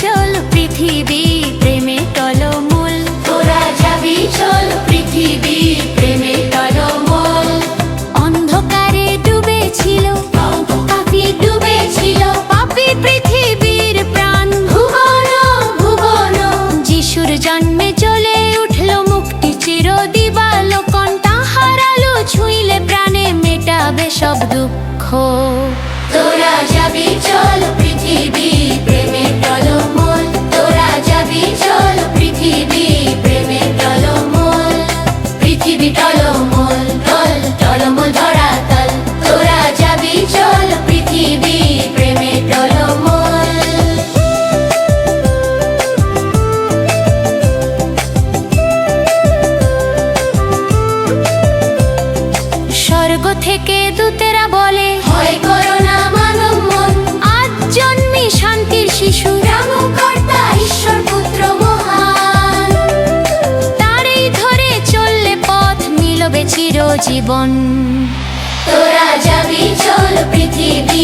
চল পৃথিবী প্রেমে টলমূল। তোরা যাবি চল পৃথিবী প্রেমে টলমূল। অন্ধকারে ডুবেছিল পাপি ডুবেছিল পাপি পৃথিবীর প্রাণ। ভুবন ভুবন যিশুর জন্মে চলে উঠল মুক্তি চির দিবালোকন তাহারালো ছুঁইলে প্রাণে মেটাবে সব দুঃখ। তোরা যাবি চল পৃথিবী থেকে দূতেরা বলে মানব মন। আজ জন্মে শান্তির শিশু। রামকর্তা ঈশ্বর পুত্র মহান। তারই ধরে চললে পথ মিলবে চিরজীবন। তোরা যাবি চল পৃথিবী